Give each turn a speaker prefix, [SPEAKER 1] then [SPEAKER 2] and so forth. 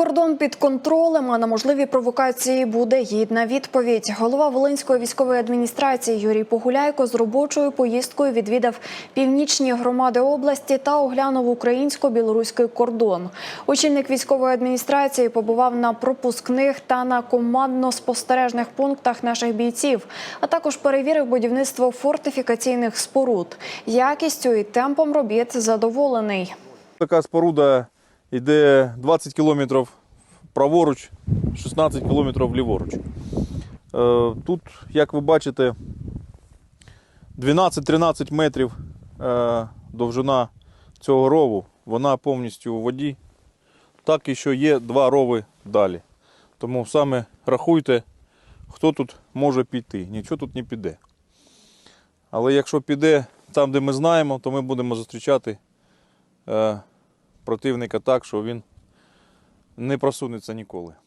[SPEAKER 1] Кордон під контролем, а на можливі провокації буде гідна відповідь. Голова Волинської військової адміністрації Юрій Погуляйко з робочою поїздкою відвідав північні громади області та оглянув українсько-білоруський кордон. Очільник військової адміністрації побував на пропускних та на командно-спостережних пунктах наших бійців, а також перевірив будівництво фортифікаційних споруд. Якістю і темпом робіт задоволений.
[SPEAKER 2] Така споруда йде 20 кілометрів праворуч, 16 кілометрів ліворуч. Е, Тут, як ви бачите, 12-13 метрів е, довжина цього рову. Вона повністю у воді. Так і що є два рови далі. Тому саме рахуйте, хто тут може піти. Нічого тут не піде. Але якщо піде там, де ми знаємо, то ми будемо зустрічати е, противника так, що він не просунеться ніколи.